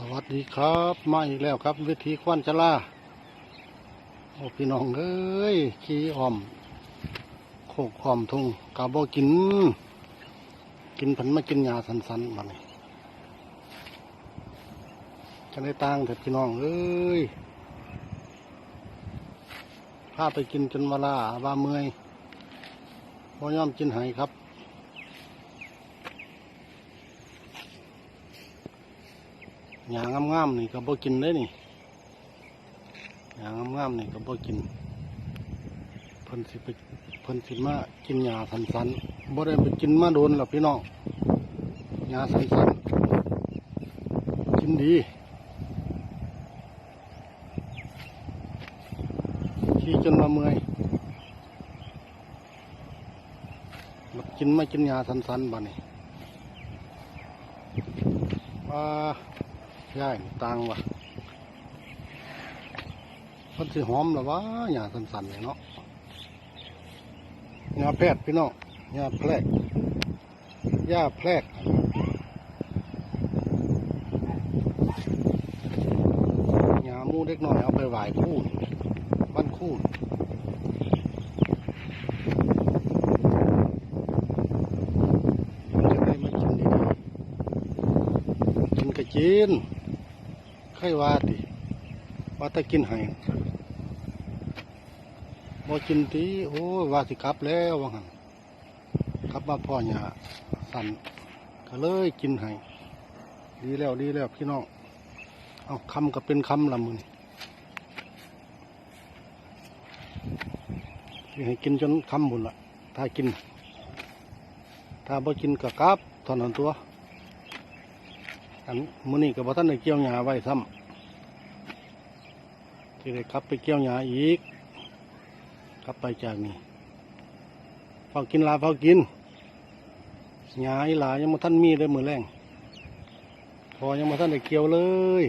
สวัสดีครับมาอีกแล้วครับ วิธีควันชะลาโอ้พี่น้องเอ้ยขี้อ่อมโคกอ่อมทุ่งกาบกิน กินผันมากินยาสันๆมาเนี่จะได้ตังเถิดพี่น้องเอ้ยพาไปกินจนเวลาว่าเมื่อยบ่ยอมกินไหายครับ หยางงามๆนี่ก็บ่กินได้นี่หยางงามๆนี่ก็บ่กินเพิ่นสิไปเพิ่นสิมากินหญ้าสันๆบ่ได้ไปกินมาโดนหรอกพี่น้องหญ้าสันๆกินดีขี่จนมาเมื่อยมากินมากินหญ้าสันๆบัดนี้ว่า ย่ายต่างว่ะมันสิหอมหรอวะหญ้าสันๆเนี่ยเนาะหญ้าแพรกพี่น้องหญ้าแพรกหญ้าแพรกหญ้ามูเด็กน้อยเอาไปไหว้คู่บ้านคู่จะได้มากินดีๆกินกระจีน ไข่ว่าติว่าต่กินให้บ่กินตีโอ้ว่าสิกลับแล้วว่าหันกลับมาพ่อหยาสั่นก็เลยกินให้ดีแล้วดีแล้วพี่น้องเอาคำก็เป็นคำละมึงให้กินจนคำบุญละถ้ากิน ถ้าบ่กินก็กลับเท่านั้นตัว อันมื้อนี้ก็บ่ทันได้เกี่ยวหญ้าไว้ซ้ำที่ได้กลับไปเกี่ยวหญ้าอีกกลับไปจากนี้เฝ้ากินลาเฝ้ากินหญ้าอีหลายังบ่ทันมีเลยมื้อแรงพอยังบ่ทันได้เกี่ยวเลย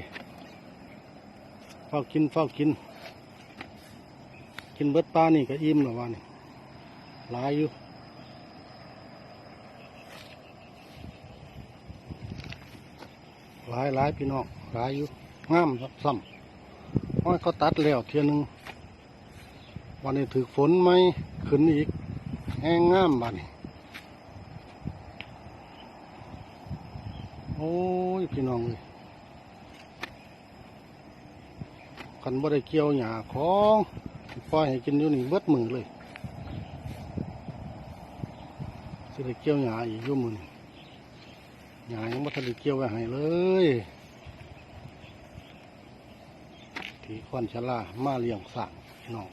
เฝ้ากินเฝ้ากิน กินเบิดปลานี่ก็อิ่มแล้ววานี่หลายอยู่ หลายหลายพี่น้องหลายอยู่งามครับซ้ำห้อยเขาตัดแล้วเทียนึงวันนี้ถือฝนไหมขึ้นอีกแห้งงามบัดนโอ้ยพี่น้องเลยกันบ่ได้เกี่ยวหญ้าของปล่อยให้กินอยู่นี่เบิดมือเลยสิได้เกี่ยวหญ้าอีกยู่มือนี่ หยายังไม่ทันได้เกี่ยวไว้ให้เลยที่ควันชะลามาเลี้ยงสั่งน้อง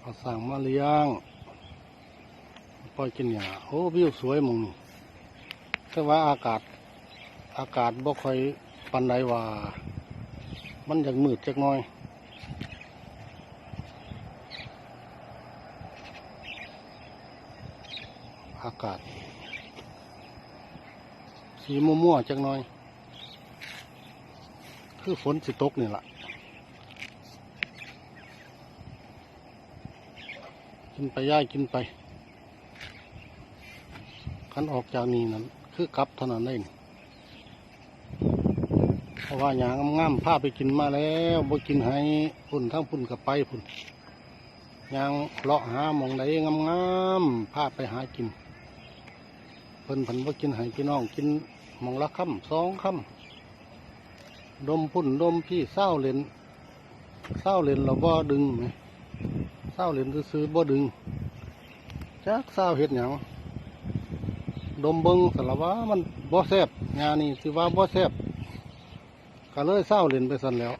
เอาสั่งมาเลี้ยงปล่อยกินหญ้าโอ้วิวสวยมึงนี่แต่ว่าอากาศอากาศบ่ค่อยปันใดว่า มันยากมืดจักน่อยอากาศ สีมั่วๆจักหน่อย คือฝนสิตกนี่แหละกินไปย่ายกินไปคันออกจากนี่นั้น คือกลับเท่านั้นเองเพราะว่าอย่างงามๆพาไปกินมาแล้วบ่กินให้พุ่นทั้งพุ่นกับไปพุ่นยางเลาะหามองใดงามๆพาไปหากิน พิ่นผันว่ากินให้พี่น้องกินมองละคำสองคำดมพุ่นดมพี่เศร้าเลนเศร้าเลนเราบ่ดึงไหมเศร้าเลนซื้อบ่ดึงจักเศร้าเห็ดหยังดมเบิงสารว่ามันบ่แซบงานนี่สิว่าบ่แซบก็เลยเศร้าเลนไปสั่นแล้ว